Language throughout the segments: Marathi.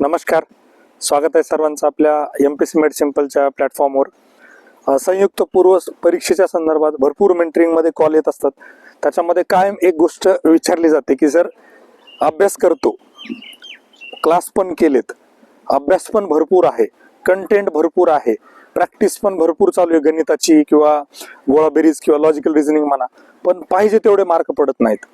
नमस्कार. स्वागत आहे सर्वांचं आपल्या एम पी सी मेड सिम्पलच्या प्लॅटफॉर्मवर संयुक्त पूर्व परीक्षेच्या संदर्भात भरपूर मेंटरिंगमध्ये कॉल येत असतात. त्याच्यामध्ये कायम एक गोष्ट विचारली जाते की सर अभ्यास करतो. क्लास पण केलेत. अभ्यास पण भरपूर आहे. कंटेंट भरपूर आहे. प्रॅक्टिस पण भरपूर चालू आहे गणिताची किंवा गोळाबेरीज किंवा लॉजिकल रिझनिंग म्हणा. पण पाहिजे तेवढे मार्क पडत नाहीत.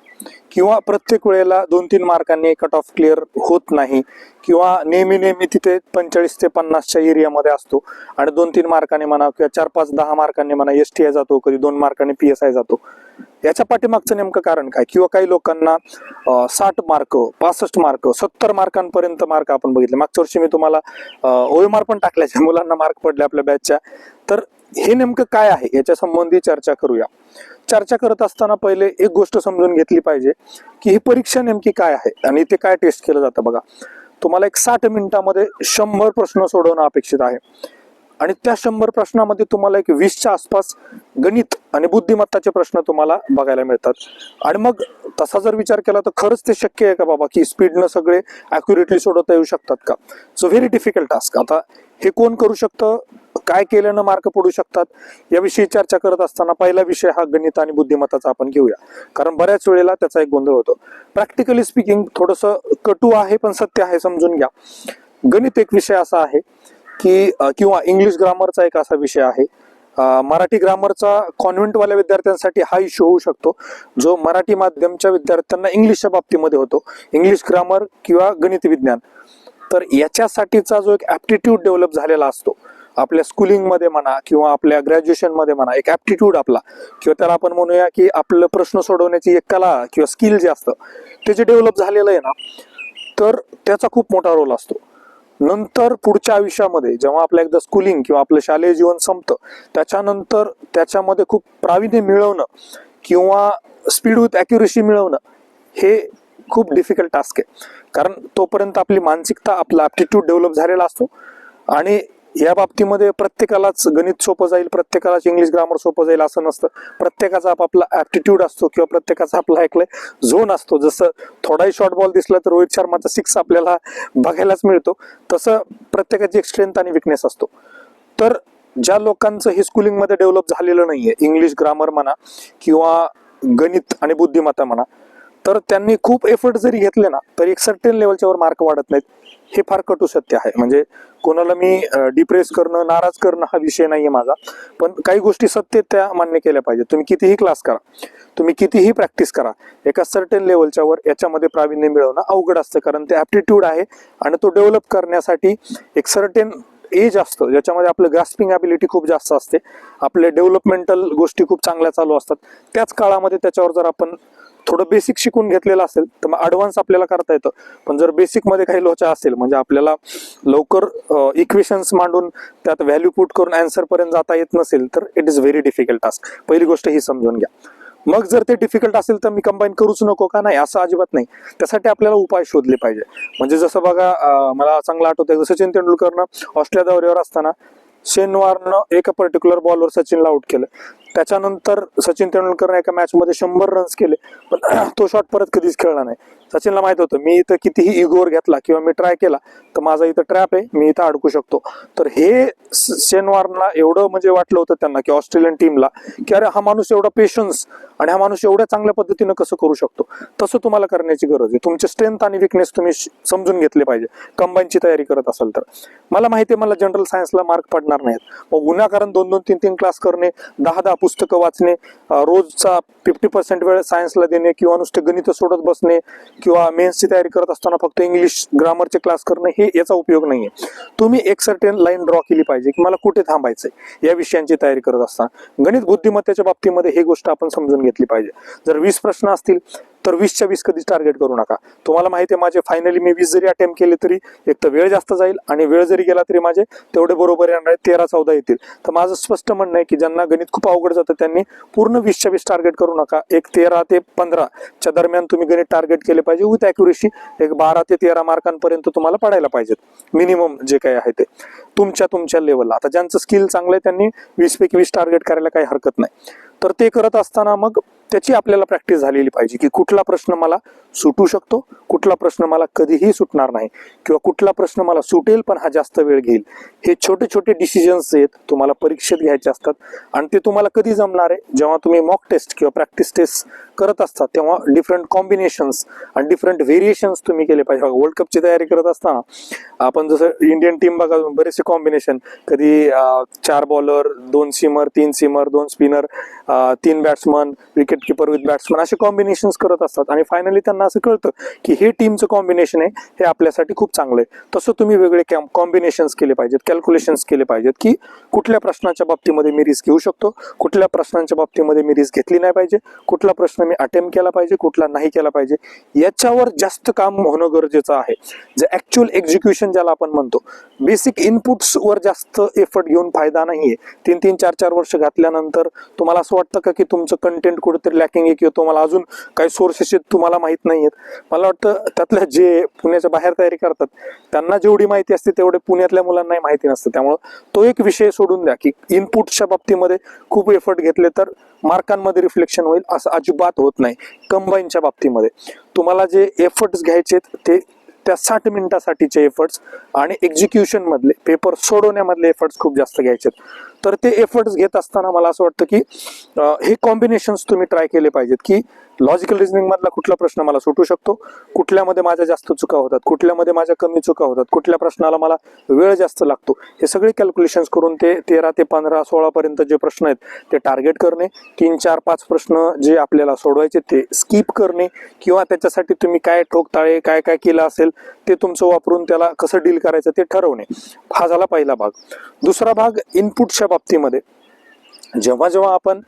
किंवा प्रत्येक वेळेला दोन तीन मार्कांनी कट ऑफ क्लिअर होत नाही किंवा नेहमी नेहमी तिथे पंचेचाळीस ते पन्नासच्या एरियामध्ये असतो. आणि दोन तीन मार्काने म्हणा किंवा चार पाच दहा मार्कांनी म्हणा एस टी आय जातो कधी दोन मार्कांनी पी एस आय जातो. याच्या पाठीमागचं नेमकं कारण काय? किंवा काही लोकांना साठ मार्क पासष्ट मार्क सत्तर मार्कांपर्यंत मार्क आपण बघितले. मागच्या वर्षी मी तुम्हाला ओएमआर पण टाकल्याच्या मुलांना मार्क पडले आपल्या बॅचच्या तर हे नेमकं काय आहे? याच्या संबंधी चर्चा करूया. चर्चा करत असताना पहिले एक गोष्ट समजून घेतली पाहिजे की ही परीक्षा नेमकी काय आहे आणि ते काय टेस्ट केलं जातं बघा. तुम्हाला एक साठ मिनिटामध्ये शंभर प्रश्न सोडवणं अपेक्षित आहे. आणि त्या शंभर प्रश्नामध्ये तुम्हाला एक वीसच्या आसपास गणित आणि बुद्धिमत्ताचे प्रश्न तुम्हाला बघायला मिळतात. आणि मग तसा जर विचार केला तर खरंच ते शक्य आहे का बाबा की स्पीडनं सगळे अॅक्युरेटली सोडवता येऊ शकतात का? सो व्हेरी डिफिकल्ट टास्क आता हे कोण करू शकतं? काय केल्यानं मार्क पडू शकतात याविषयी चर्चा करत असताना पहिला विषय हा गणित आणि बुद्धिमत्ताचा आपण घेऊया. कारण बऱ्याच वेळेला त्याचा एक गोंधळ होतो. प्रॅक्टिकली स्पीकिंग थोडंसं कटू आहे पण सत्य आहे समजून घ्या. गणित एक विषय असा आहे की किंवा इंग्लिश ग्रामरचा एक असा विषय आहे. मराठी ग्रामरचा कॉन्व्हेंटवाल्या विद्यार्थ्यांसाठी हा इश्यू होऊ शकतो जो मराठी माध्यमच्या विद्यार्थ्यांना इंग्लिशच्या बाबतीमध्ये होतो. इंग्लिश ग्रामर किंवा गणित विज्ञान. तर याच्यासाठीचा जो एक ॲप्टिट्यूड डेव्हलप झालेला असतो आपल्या स्कूलिंगमध्ये म्हणा किंवा आपल्या ग्रॅज्युएशनमध्ये म्हणा एक ॲप्टिट्यूड आपला. किंवा त्याला आपण म्हणूया की आपलं प्रश्न सोडवण्याची एक कला किंवा स्किल जे असतं ते जे डेव्हलप झालेलं आहे ना तर त्याचा खूप मोठा रोल असतो. नंतर पुढच्या आयुष्यामध्ये जेव्हा आपलं एकदा स्कूलिंग किंवा आपलं शालेय जीवन संपतं त्याच्यानंतर त्याच्यामध्ये खूप प्रावीण्य मिळवणं किंवा स्पीड विथ ॲक्युरेसी मिळवणं हे खूप डिफिकल्ट टास्क आहे. कारण तोपर्यंत आपली मानसिकता आपला ॲप्टिट्यूड डेव्हलप झालेला असतो आणि या बाबतीमध्ये प्रत्येकालाच गणित सोपं जाईल प्रत्येकालाच इंग्लिश ग्रामर सोपं जाईल असं नसतं. प्रत्येकाचा आपापला ॲप्टिट्यूड असतो किंवा प्रत्येकाचा आपला ऐकलंय झोन असतो. जसं थोडाही शॉर्ट बॉल दिसला तर रोहित शर्माचा सिक्स आपल्याला बघायलाच मिळतो. तसं प्रत्येकाची एक स्ट्रेंथ आणि विकनेस असतो. तर ज्या लोकांचं हे स्कूलिंगमध्ये डेव्हलप झालेलं नाहीये इंग्लिश ग्रामर म्हणा किंवा गणित आणि बुद्धिमत्ता म्हणा तर त्यांनी खूप एफर्ट जरी घेतले ना तरी एक सर्टेन लेवलच्या वर मार्क वाढत नाहीत. हे फार कटू सत्य आहे. म्हणजे कोणाला मी डिप्रेस करणं नाराज करणं हा विषय नाहीये माझा. पण काही गोष्टी सत्य त्या मान्य केल्या पाहिजेत. तुम्ही कितीही क्लास करा. तुम्ही कितीही प्रॅक्टिस करा. एका सर्टेन लेवलच्या वर याच्यामध्ये प्रावीण्य मिळवणं अवघड असतं. कारण ते ॲप्टिट्यूड आहे आणि तो डेव्हलप करण्यासाठी एक सर्टेन एज असतं. ज्याच्यामध्ये आपलं ग्रास्पिंग ॲबिलिटी खूप जास्त असते. आपले डेव्हलपमेंटल गोष्टी खूप चांगल्या चालू असतात. त्याच काळामध्ये त्याच्यावर जर आपण थोडं बेसिक शिकून घेतलेलं असेल तर मग ॲडव्हान्स आपल्याला करता येतं. पण जर बेसिकमध्ये काही लोचा असेल म्हणजे आपल्याला लवकर इक्वेशन्स मांडून त्यात व्हॅल्यू पुट करून अँसरपर्यंत जाता येत नसेल तर it is very difficult task पहिली गोष्ट ही समजून घ्या. मग जर ते डिफिकल्ट असेल तर मी कंबाईन करूच नको का? नाही असं अजिबात नाही. त्यासाठी आपल्याला उपाय शोधले पाहिजे. म्हणजे जसं बघा मला चांगलं आठवतंय सचिन तेंडुलकरनं ऑस्ट्रेलिया दौऱ्यावर असताना शेनवारनं एका पर्टिक्युलर बॉलवर सचिनला आउट केलं. त्याच्यानंतर सचिन तेंडुलकरने एका मॅचमध्ये शंभर रन्स केले पण तो शॉट परत कधीच खेळला नाही. सचिनला माहीत होतं मी इथं कितीही इगोवर घेतला किंवा मी ट्राय केला तर माझा इथं ट्रॅप आहे मी इथं अडकू शकतो. तर हे शेनवारला एवढं म्हणजे वाटलं होतं त्यांना की ऑस्ट्रेलियन टीमला की अरे हा माणूस एवढा पेशन्स आणि हा माणूस एवढ्या चांगल्या पद्धतीनं कसं करू शकतो? तसं तुम्हाला करण्याची गरज आहे. तुमचे स्ट्रेंथ आणि विकनेस तुम्ही समजून घेतले पाहिजे कंबाईनची तयारी करत असाल तर. मला माहिती आहे मला जनरल सायन्सला मार्क पडणार नाहीत. मग विनाकारण दोन दोन तीन तीन क्लास करणे दहा दहा पुस्तकं वाचणे रोजचा फिफ्टी पर्सेंट वेळ सायन्सला देणे किंवा नुसते गणित सोडत बसणे किंवा मेन्सची तयारी करत असताना फक्त इंग्लिश ग्रामरचे क्लास करणे हे याचा उपयोग नाहीये. तुम्ही एक सर्टेन लाईन ड्रॉ केली पाहिजे की मला कुठे थांबायचंय या विषयांची तयारी करत असताना. गणित बुद्धिमत्तेच्या बाबतीमध्ये ही गोष्ट आपण समजून घेतली पाहिजे. जर वीस प्रश्न असतील तर वीसच्या वीस कधीच टार्गेट करू नका. तुम्हाला माहिती आहे माझे फायनली मी वीस जरी अटेम्प्ट केले तरी एक तर वेळ जास्त जाईल आणि वेळ जरी गेला तरी माझे तेवढे बरोबर येणार आहे तेरा चौदा येतील. तर माझं स्पष्ट म्हणणं आहे की ज्यांना गणित खूप अवघड जातं त्यांनी पूर्ण वीसच्या वीस टार्गेट करू नका. एक तेरा ते पंधराच्या दरम्यान तुम्ही गणित टार्गेट केले पाहिजे विथ अॅक्युरेसी एक बारा ते तेरा मार्कांपर्यंत तुम्हाला पडायला पाहिजेत. मिनिमम जे काही आहे ते. तुमच्या तुमच्या लेवलला आता ज्यांचं स्किल चांगलं आहे त्यांनी वीस पैकी वीस टार्गेट करायला काही हरकत नाही. तर ते करत असताना मग त्याची आपल्याला प्रॅक्टिस झालेली पाहिजे की कुठला प्रश्न मला सुटू शकतो कुठला प्रश्न मला कधीही सुटणार नाही किंवा कुठला प्रश्न मला सुटेल पण हा जास्त वेळ घेईल. हे छोटे छोटे डिसिजन्स आहेत तुम्हाला परीक्षेत घ्यायचे असतात आणि ते तुम्हाला कधी जमणार आहे? जेव्हा तुम्ही मॉक टेस्ट किंवा प्रॅक्टिस टेस्ट करत असतात तेव्हा डिफरंट कॉम्बिनेशन्स आणि डिफरंट व्हेरिएशन्स तुम्ही केले पाहिजे. वर्ल्ड कपची तयारी करत असताना आपण जसं इंडियन टीम बघा बरेचसे कॉम्बिनेशन कधी चार बॉलर दोन सीमर तीन सीमर दोन स्पिनर तीन batsman wicket keeper with batsman असे कॉम्बिनेशन करत असतात. आणि फायनली त्यांना असं कळतं की हे टीमचं कॉम्बिनेशन आहे हे आपल्यासाठी खूप चांगलं आहे. तसं तुम्ही वेगळे कॉम्बिनेशन्स केले पाहिजेत कॅल्क्युलेशन्स केले पाहिजेत की कुठल्या प्रश्नाच्या बाबतीमध्ये मी रिस्क घेऊ शकतो कुठल्या प्रश्नांच्या बाबतीमध्ये मी रिस्क घेतली नाही पाहिजे कुठला प्रश्न मी अटेम्प्ट केला पाहिजे कुठला नाही केला पाहिजे. याच्यावर जास्त काम होणं गरजेचं आहे. जे ऍक्च्युअल एक्झिक्युशन ज्याला आपण म्हणतो बेसिक इनपुट्स वर जास्त एफर्ट घेऊन फायदा नाहीये. तीन तीन चार चार वर्ष घातल्यानंतर तुम्हाला असं वाटतं का की तुमचं कंटेंट काहीतरी लॅकिंग आहे किंवा तुम्हाला अजून काही सोर्सेस आहेत तुम्हाला माहीत आहेत मला वाटतं त्यातल्या जे पुण्याच्या बाहेर तयारी करतात त्यांना जेवढी माहिती असते तेवढे पुण्यातल्या मुलांनाही माहिती नसतं. त्यामुळं तो एक विषय सोडून द्या की इनपुटच्या बाबतीमध्ये खूप एफर्ट घेतले तर मार्कांमध्ये रिफ्लेक्शन होईल असं अजिबात होत नाही. कंबाईनच्या बाबतीमध्ये. तुम्हाला जे एफर्ट्स घ्यायचे ते त्या साठ मिनिटासाठीचे एफर्ट्स आणि एक्झिक्युशनमधले पेपर सोडवण्यामधले एफर्ट्स खूप जास्त घ्यायचे तर ते एफर्ट्स घेत असताना मला असं वाटतं की हे कॉम्बिनेशन्स तुम्ही ट्राय केले पाहिजेत की लॉजिकल रिझनिंग मधला कुठला प्रश्न मला सुटू शकतो? कुठल्यामध्ये माझ्या जास्त चुका होतात? कुठल्यामध्ये माझ्या कमी चुका होतात? कुठल्या प्रश्नाला मला वेळ जास्त लागतो? हे सगळे कॅल्क्युलेशन्स करून ते तेरा ते पंधरा सोळापर्यंत जे प्रश्न आहेत ते टार्गेट करणे तीन चार पाच प्रश्न जे आपल्याला सोडवायचे ते स्किप करणे किंवा त्याच्यासाठी तुम्ही काय ठोकताळे काय काय केलं असेल ते तुमचं वापरून त्याला कसं डील करायचं ते ठरवणे. हा झाला पहिला भाग. दुसरा भाग इनपुटच्या बाबतीमध्ये जेव्हा जेव्हा आपण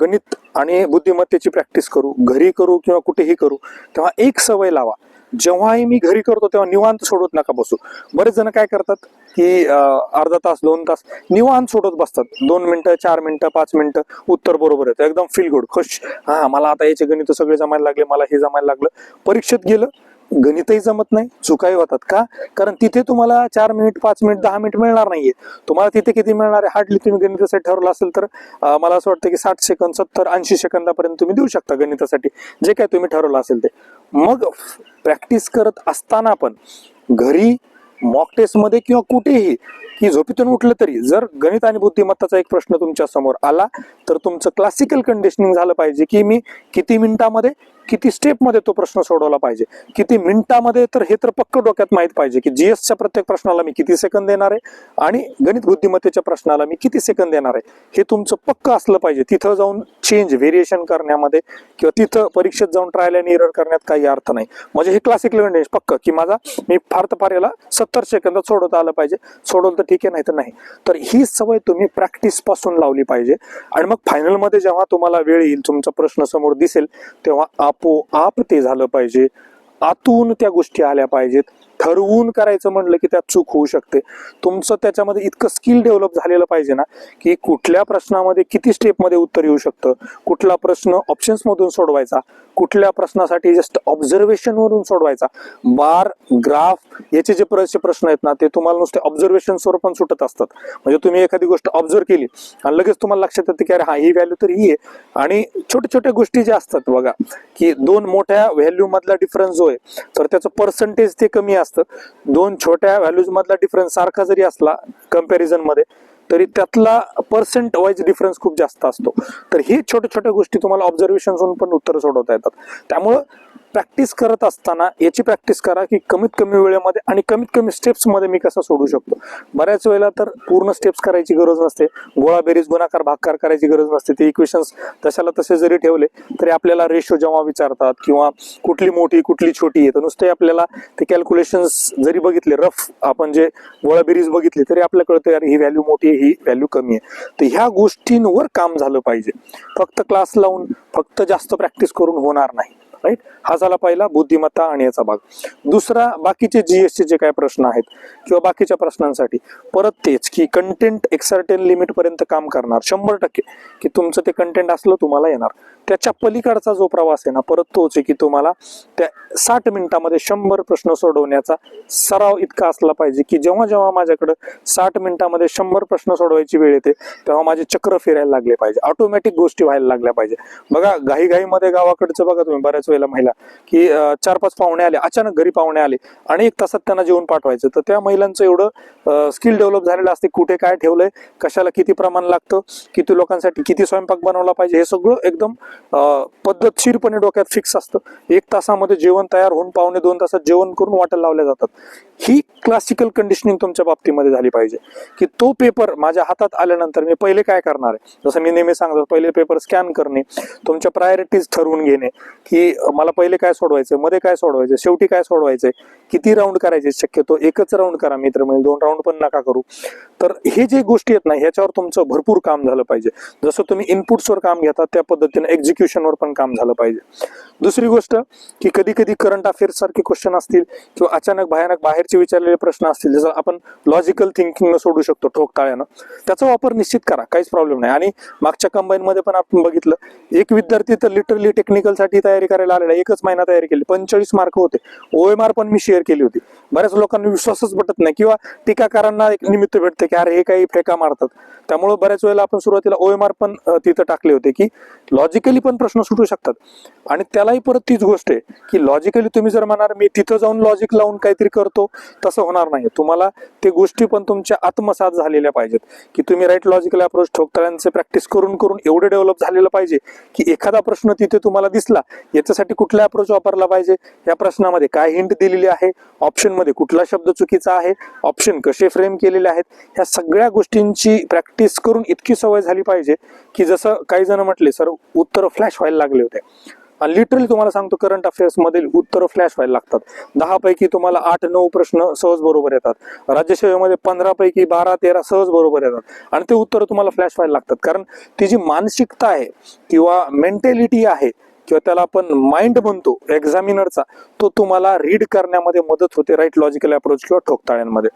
गणित आणि बुद्धिमत्तेची प्रॅक्टिस करू घरी करू किंवा कुठेही करू तेव्हा एक सवय लावा. जेव्हाही मी घरी करतो तेव्हा निवांत सोडत नका बसू. बरेच जण काय करतात की अर्धा तास दोन तास निवांत सोडत बसतात. दोन मिनटं चार मिनटं पाच मिनटं उत्तर बरोबर येतं. एकदम फील गुड खुश. हा मला आता याचे गणित सगळे जमायला लागले मला हे जमायला लागलं. परीक्षेत गेलं गणितही जमत नाही चुकाही होतात. का? कारण तिथे तुम्हाला चार मिनिट पाच मिनिट दहा मिनिट मिळणार नाहीये. तुम्हाला तिथे किती मिळणार आहे? हार्डली तुम्ही गणितासाठी ठरवलं असेल तर मला असं वाटतं की साठ सेकंद सत्तर ऐंशी सेकंदापर्यंत तुम्ही देऊ शकता गणितासाठी. जे काय तुम्ही ठरवलं असेल ते. मग प्रॅक्टिस करत असताना पण घरी मॉक टेस्टमध्ये किंवा कुठेही की झोपेतून उठलं तरी जर गणित आणि बुद्धिमत्ताचा एक प्रश्न तुमच्यासमोर आला तर तुमचं क्लासिकल कंडिशनिंग झालं पाहिजे की मी किती मिनिटामध्ये किती स्टेपमध्ये तो प्रश्न सोडवला पाहिजे? किती मिनिटामध्ये तर हे तर पक्क डोक्यात माहीत पाहिजे की जीएसच्या प्रत्येक प्रश्नाला मी किती सेकंद देणार आहे? आणि गणित बुद्धिमत्तेच्या प्रश्नाला मी किती सेकंद देणार आहे? हे तुमचं पक्क असलं पाहिजे. तिथं जाऊन चेंज व्हेरिएशन करण्यामध्ये किंवा तिथं परीक्षेत जाऊन ट्रायल अँड एरर करण्यात काही अर्थ नाही. म्हणजे हे क्लासिक कंडिशन पक्क. की माझा मी फार तर फार याला सत्तर सेकंदात सोडवता आलं पाहिजे. सोडवलं तर ठीक आहे नाही तर नाही. तर ही सवय तुम्ही प्रॅक्टिसपासून लावली पाहिजे. आणि मग फायनलमध्ये जेव्हा तुम्हाला वेळ येईल तुमचा प्रश्न समोर दिसेल तेव्हा आपोआप ते झालं पाहिजे. आतून त्या गोष्टी आल्या पाहिजेत. ठरवून करायचं म्हणलं की त्यात चूक होऊ शकते. तुमचं त्याच्यामध्ये इतकं स्किल डेव्हलप झालेलं पाहिजे ना की कुठल्या प्रश्नामध्ये किती स्टेपमध्ये उत्तर येऊ शकतं? कुठला प्रश्न ऑप्शन्समधून सोडवायचा? कुठल्या प्रश्नासाठी जस्ट ऑब्झर्वेशनवरून सोडवायचा? बार ग्राफ याचे जे बरेचसे प्रश्न आहेत ना ते तुम्हाला नुसते ऑब्झर्वेशनवर पण सुटत असतात. म्हणजे तुम्ही एखादी गोष्ट ऑब्झर्व केली आणि लगेच तुम्हाला लक्षात येतं की अरे हा ही व्हॅल्यू तर ही आहे. आणि छोट्या छोट्या गोष्टी ज्या असतात बघा की दोन मोठ्या व्हॅल्यू मधला डिफरन्स जो आहे तर त्याचं पर्सेंटेज ते कमी असतं. दोन छोट्या व्हॅल्यूज मधला डिफरन्स सारखा जरी असला कंपॅरिझनमध्ये तरी त्यातला पर्सेंट वाईज डिफरन्स खूप जास्त असतो. तर हे छोट्या छोट्या गोष्टी तुम्हाला ऑब्झर्वेशन पण उत्तर सोडवता येतात. त्यामुळं प्रॅक्टिस करत असताना याची प्रॅक्टिस करा की कमीत कमी वेळेमध्ये आणि कमीत कमी स्टेप्समध्ये मी कसा सोडू शकतो. बऱ्याच वेळेला तर पूर्ण स्टेप्स करायची गरज नसते. गोळा बेरीज गुणाकार भागकार करायची गरज नसते. ते इक्वेशन्स तशाला तसे जरी ठेवले तरी आपल्याला रेशो जेव्हा विचारतात किंवा कुठली मोठी कुठली छोटी आहे तर नुसते आपल्याला ते कॅल्क्युलेशन्स जरी बघितले रफ आपण जे गोळा बेरीज बघितली तरी आपल्याला कळतं यार ही व्हॅल्यू मोठी आहे ही व्हॅल्यू कमी आहे. तर ह्या गोष्टींवर काम झालं पाहिजे. फक्त क्लास लावून फक्त जास्त प्रॅक्टिस करून होणार नाही. राईट हा झाला पहिला बुद्धिमत्ता आणि याचा भाग. दुसरा बाकीचे जीएसचे जे काय प्रश्न आहेत किंवा बाकीच्या प्रश्नांसाठी. परत तेच की कंटेंट एक सर्टेन लिमिट पर्यंत काम करणार. शंभर टक्के. की तुमचं ते कंटेंट असलं तुम्हाला येणार. त्याच्या पलीकडचा जो प्रवास आहे ना परत तोच आहे की तुम्हाला त्या साठ मिनिटामध्ये शंभर प्रश्न सोडवण्याचा सराव इतका असला पाहिजे की जेव्हा जेव्हा माझ्याकडं साठ मिनिटामध्ये शंभर प्रश्न सोडवायची वेळ येते तेव्हा माझे चक्र फिरायला लागले पाहिजे. ऑटोमॅटिक गोष्टी व्हायला लागल्या पाहिजे. बघा घाई घाईमध्ये गावाकडचं बघा तुम्ही बऱ्याच वेळेला महिला की चार पाच पाहुणे आले अचानक घरी पाहुणे आले आणि एक तासात त्यांना जेवण पाठवायचं. तर त्या महिलांचं एवढं स्किल डेव्हलप झालेलं असते. कुठे काय ठेवलंय कशाला किती प्रमाण लागतं किती लोकांसाठी किती स्वयंपाक बनवला पाहिजे हे सगळं एकदम पद्धतशीरपणे डोक्यात फिक्स असतं. एक तासामध्ये जेवण तयार होऊन पाहुणे दोन तासात जेवण करून वाटेल लावल्या जातात. ही क्लासिकल कंडिशनिंग तुमच्या बाबतीमध्ये झाली पाहिजे. की तो पेपर माझ्या हातात आल्यानंतर मी पहिले काय करणार आहे? जसं मी नेहमी सांगतो पहिले पेपर स्कॅन करणे तुमच्या प्रायोरिटीज ठरवून घेणे की मला पहिले काय सोडवायचं मध्ये काय सोडवायचं शेवटी काय सोडवायचंय किती राऊंड करायचे शक्यतो एकच राऊंड करा मित्र म्हणजे दोन राऊंड पण नका करू. तर हे जे गोष्टी आहेत ना ह्याच्यावर तुमचं भरपूर काम झालं पाहिजे. जसं तुम्ही इनपुट्सवर काम घेता त्या पद्धतीने एक्झिक्युशनवर पण काम झालं पाहिजे. दुसरी गोष्ट की कधी कधी करंट अफेअर्स सारखे क्वेश्चन असतील किंवा अचानक भयानक बाहेरचे विचारलेले प्रश्न असतील जसं आपण लॉजिकल थिंकिंग सोडू शकतो ठोकताळ्यानं त्याचा वापर निश्चित करा काहीच प्रॉब्लेम नाही. आणि मागच्या कंबाईनमध्ये पण आपण बघितलं एक विद्यार्थी तर लिटरली टेक्निकलसाठी तयारी करायला आलेला एकच महिना तयारी केली. पंचेचाळीस मार्क होते. ओएमआर पण मी शेअर केली होती. बऱ्याच लोकांना विश्वासच पटत नाही. किंवा टीकाकारांना एक निमित्त भेटते की अरे हे काही फेका मारतात. त्यामुळे बऱ्याच वेळेला आपण सुरुवातीला ओएमआर पण तिथं टाकले होते की लॉजिकली पण प्रश्न सुटू शकतात. आणि त्यालाही परत तीच गोष्ट आहे की लॉजिकली तुम्ही जर म्हणणार मी तिथं जाऊन लॉजिक लावून काहीतरी करतो तसं होणार नाही. तुम्हाला ते गोष्टी पण तुमच्या आत्मसात झालेल्या पाहिजेत. की तुम्ही राईट लॉजिकल अप्रोच ठोकताळ्यांचे प्रॅक्टिस करून करून एवढे डेव्हलप झालेलं पाहिजे की एखादा प्रश्न तिथे तुम्हाला दिसला त्याच्यासाठी कुठला अप्रोच वापरला पाहिजे? या प्रश्नामध्ये काय हिंट दिलेली आहे? ऑप्शनमध्ये कुठला शब्द चुकीचा आहे? ऑप्शन कसे फ्रेम केलेले आहेत? ह्या सगळ्या गोष्टींची प्रॅक्टिस करून इतकी सवय झाली पाहिजे की जसं काही जण म्हटले सर उत्तर फ्लॅश व्हायला लागले होते. आणि लिटरली तुम्हाला सांगतो करंट अफेअर्स मधील उत्तर फ्लॅश व्हायला लागतात. दहा पैकी तुम्हाला आठ नऊ प्रश्न सहज बरोबर येतात. राज्यसेवेमध्ये पंधरा पैकी बारा तेरा सहज बरोबर येतात. आणि ते उत्तर तुम्हाला फ्लॅश व्हायला लागतात. कारण ती जी मानसिकता आहे किंवा मेंटॅलिटी आहे किंवा त्याला आपण माइंड म्हणतो एक्झामिनरचा तो तुम्हाला रीड करण्यामध्ये मदत होते राईट लॉजिकल अप्रोच किंवा ठोकताळ्यांमध्ये.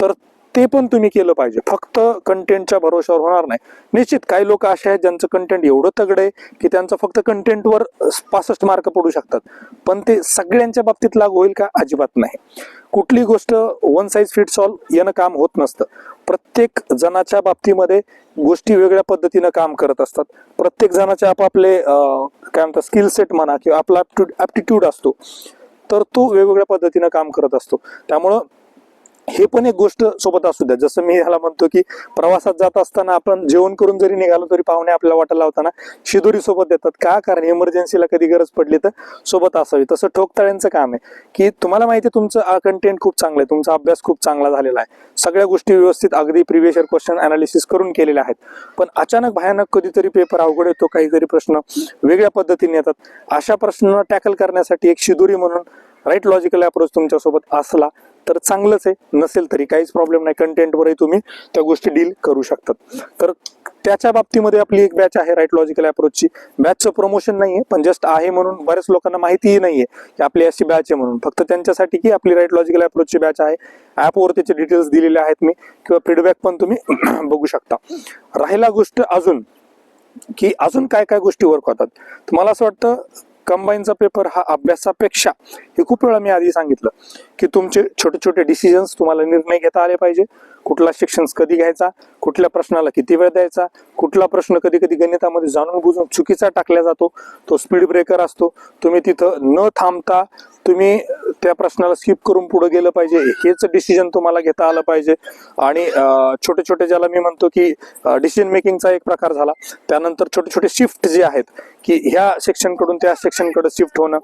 तर ते पण तुम्ही केलं पाहिजे. फक्त कंटेंटच्या भरोश्यावर होणार नाही. निश्चित काही लोक असे आहेत ज्यांचं कंटेंट एवढं तगड आहे की त्यांचं फक्त कंटेंटवर पासष्ट मार्क पडू शकतात. पण ते सगळ्यांच्या बाबतीत लागू होईल का? अजिबात नाही. कुठली गोष्ट वन साईज फिट्स सॉल्व येणं काम होत नसतं. प्रत्येक जणाच्या बाबतीमध्ये गोष्टी वेगळ्या पद्धतीनं काम करत असतात. प्रत्येक जणाचे आपापले काय म्हणतात स्किल सेट म्हणा किंवा आपला ॲप्टिट्यूड असतो. तर तो वेगवेगळ्या पद्धतीनं काम करत असतो. त्यामुळं हे पण एक गोष्ट सोबत असू द्या. जसं मी ह्याला म्हणतो की प्रवासात जात असताना आपण जेवण करून जरी निघालो तरी पाहुणे आपल्याला वाटायला लावताना शिदोरी सोबत देतात. का? कारण इमर्जन्सीला कधी गरज पडली तर सोबत असावी. तसं ठोकताळ्यांचं काम आहे. की तुम्हाला माहिती आहे तुमचं कंटेंट खूप चांगलं आहे. तुमचा अभ्यास खूप चांगला झालेला आहे. सगळ्या गोष्टी व्यवस्थित अगदी प्रिव्हियस इयर क्वेश्चन अनालिसिस करून केलेल्या आहेत. पण अचानक भयानक कधीतरी पेपर अवघड येतो काहीतरी प्रश्न वेगळ्या पद्धतीने येतात. अशा प्रश्नांना टॅकल करण्यासाठी एक शिदोरी म्हणून राईट लॉजिकल अप्रोच तुमच्यासोबत असला तर चांगलंच आहे. नसेल तरी काहीच प्रॉब्लेम नाही. कंटेंटवरही तुम्ही त्या गोष्टी डील करू शकतात. तर त्याच्या बाबतीमध्ये आपली एक बॅच आहे राईट लॉजिकल अप्रोचची बॅचचं प्रमोशन नाहीये पण जस्ट आहे म्हणून बऱ्याच लोकांना माहितीही नाहीये की आपली अशी बॅच आहे म्हणून. फक्त त्यांच्यासाठी की आपली राईट लॉजिकल अप्रोचची बॅच आहे. ऍपवर त्याचे डिटेल्स दिलेले आहेत मी. किंवा फीडबॅक पण तुम्ही बघू शकता. राहिला गोष्ट अजून की अजून काय काय गोष्टी वर्क होतात? तर मला असं वाटतं कंबाईनचा पेपर हा अभ्यासापेक्षा हे खूप वेळा मी आधी सांगितलं की तुमचे छोटे छोटे डिसिजन्स तुम्हाला निर्णय घेता आले पाहिजे. कुठला शिक्षण कधी घ्यायचा कुठल्या प्रश्नाला किती वेळ द्यायचा कुठला प्रश्न कधी कधी गणितामध्ये जाणून बुजून चुकीचा टाकला जातो तो स्पीड ब्रेकर असतो. तुम्ही तिथं न थांबता तुम्ही त्या प्रश्नाला स्किप करून पुढे गेलं पाहिजे. हेच डिसिजन तुम्हाला घेता आलं पाहिजे. आणि छोटे छोटे ज्याला मी म्हणतो की डिसिजन मेकिंगचा एक प्रकार झाला. त्यानंतर छोटे छोटे शिफ्ट जे आहेत की ह्या सेक्शनकडून त्या सेक्शनकडे शिफ्ट होणं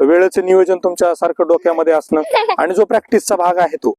वेळेचं नियोजन तुमच्या सारखं डोक्यामध्ये असणं आणि जो प्रॅक्टिसचा भाग आहे तो.